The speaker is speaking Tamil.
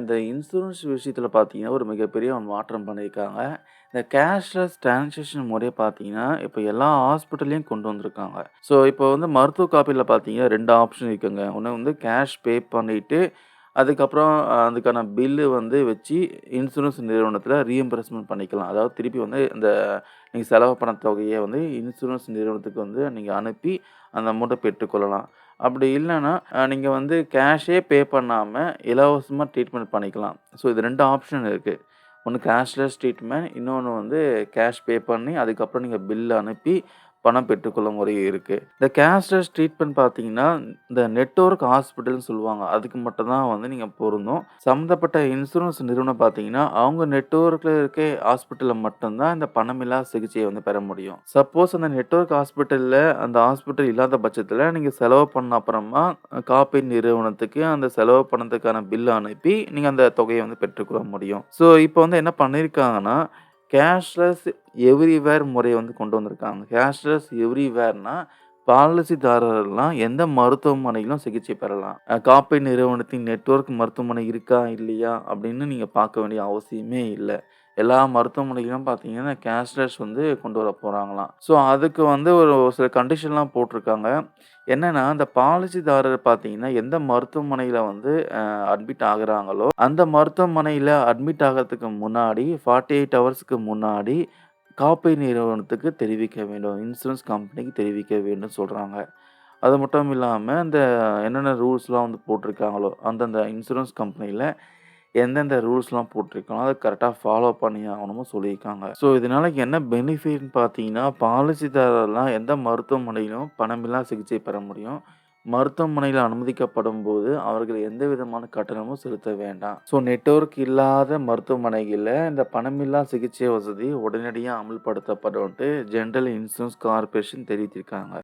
இந்த இன்சூரன்ஸ் விஷயத்தில் பார்த்தீங்கன்னா, ஒரு மிகப்பெரிய ஒரு மாற்றம் பண்ணியிருக்காங்க. இந்த கேஷ்லெஸ் டிரான்சாக்ஷன் முறையை பார்த்தீங்கன்னா, இப்போ எல்லா ஹாஸ்பிட்டல்லையும் கொண்டு வந்திருக்காங்க. ஸோ, இப்போ வந்து மருத்துவ காப்பீடுல பார்த்தீங்கன்னா ரெண்டு ஆப்ஷன் இருக்குங்க. ஒன்று வந்து கேஷ் பே பண்ணிவிட்டு அதுக்கப்புறம் அதுக்கான பில்லு வந்து வச்சு இன்சூரன்ஸ் நிறுவனத்தில் ரீஎம்பர்ஸ்மெண்ட் பண்ணிக்கலாம். அதாவது திருப்பி வந்து இந்த நீங்கள் செலவு பண்ண தொகையை வந்து இன்சூரன்ஸ் நிறுவனத்துக்கு வந்து நீங்கள் அனுப்பி, அந்த அமௌண்ட்டை பெற்றுக்கொள்ளலாம். அப்படி இல்லைன்னா நீங்கள் வந்து கேஷே பே பண்ணாமல் இலவசமாக ட்ரீட்மெண்ட் பண்ணிக்கலாம். ஸோ, இது ரெண்டு ஆப்ஷன் இருக்குது ஒன்று கேஷ்லெஸ் ட்ரீட்மெண்ட், இன்னொன்று வந்து கேஷ் பே பண்ணி, அதுக்கப்புறம் நீங்கள் பில் அனுப்பி பணம் பெற்றுக்கொள்ளும் முறை இருக்குது இந்த கேஷ்லெஸ் ட்ரீட்மெண்ட் பார்த்தீங்கன்னா, இந்த நெட்வொர்க் ஹாஸ்பிட்டல்னு சொல்லுவாங்க. அதுக்கு மட்டும் தான் வந்து நீங்கள் பொருந்தும். சம்மந்தப்பட்ட இன்சூரன்ஸ் நிறுவனம் பார்த்தீங்கன்னா, அவங்க நெட்ஒர்க்கில் இருக்க ஹாஸ்பிட்டலில் மட்டும்தான் இந்த பணமில்லா சிகிச்சையை வந்து பெற முடியும். சப்போஸ் அந்த நெட்ஒர்க் ஹாஸ்பிட்டலில் அந்த ஹாஸ்பிட்டல் இல்லாத பட்சத்தில் நீங்கள் செலவு பண்ண அப்புறமா காப்பீடு நிறுவனத்துக்கு அந்த செலவு பண்ணதுக்கான பில் அனுப்பி, நீங்கள் அந்த தொகையை வந்து பெற்றுக்கொள்ள முடியும். ஸோ, இப்போ வந்து என்ன பண்ணியிருக்காங்கன்னா, கேஷ்லெஸ் எவ்ரிவேர் முறையை வந்து கொண்டு வந்திருக்காங்க. கேஷ்லெஸ் எவ்ரிவேர்னால் பாலிசிதாரர்லாம் எந்த மருத்துவமனையிலும் சிகிச்சை பெறலாம். அ காப்பீடு நிறுவனத்தின் நெட்வொர்க் மருத்துவமனை இருக்கா, இல்லையா அப்படின்னு நீங்கள் பார்க்க வேண்டிய அவசியமே இல்லை எல்லா மருத்துவமனைகளும் பார்த்தீங்கன்னா, கேஷ்லெஸ் வந்து கொண்டு வர போகிறாங்களாம் ஸோ, அதுக்கு வந்து ஒரு ஒரு சில கண்டிஷன்லாம் போட்டிருக்காங்க. என்னென்னா இந்த பாலிசிதாரர் பார்த்தீங்கன்னா, எந்த மருத்துவமனையில் வந்து அட்மிட் ஆகுறாங்களோ, அந்த மருத்துவமனையில் அட்மிட் ஆகிறதுக்கு முன்னாடி 48 ஹவர்ஸ்க்கு முன்னாடி காப்பீடு நிறுவனத்துக்கு தெரிவிக்க வேண்டும். இன்சூரன்ஸ் கம்பெனிக்கு தெரிவிக்க வேண்டும் சொல்கிறாங்க அது மட்டும் இல்லாமல் இந்த என்னென்ன ரூல்ஸ்லாம் வந்து போட்டிருக்காங்களோ, அந்தந்த இன்சூரன்ஸ் கம்பெனியில் எந்தெந்த ரூல்ஸ்லாம் போட்டிருக்காங்களோ, அதை கரெக்டாக ஃபாலோ பண்ணி ஆகணுமோ சொல்லியிருக்காங்க. ஸோ, இதனால் என்ன பெனிஃபிட்னு பார்த்தீங்கன்னா, பாலிசிதாரர்லாம் எந்த மருத்துவமனையிலும் பணமில்லா சிகிச்சை பெற முடியும். மருத்துவமனையில் அனுமதிக்கப்படும் போது அவர்கள் எந்த விதமான கட்டணமும் செலுத்த வேண்டாம். ஸோ, நெட்வொர்க் இல்லாத மருத்துவமனைகளில் இந்த பணமில்லா சிகிச்சை வசதி உடனடியாக அமல்படுத்தப்படும் ஜென்ரல் இன்சூரன்ஸ் கார்ப்பரேஷன் தெரிவித்திருக்காங்க.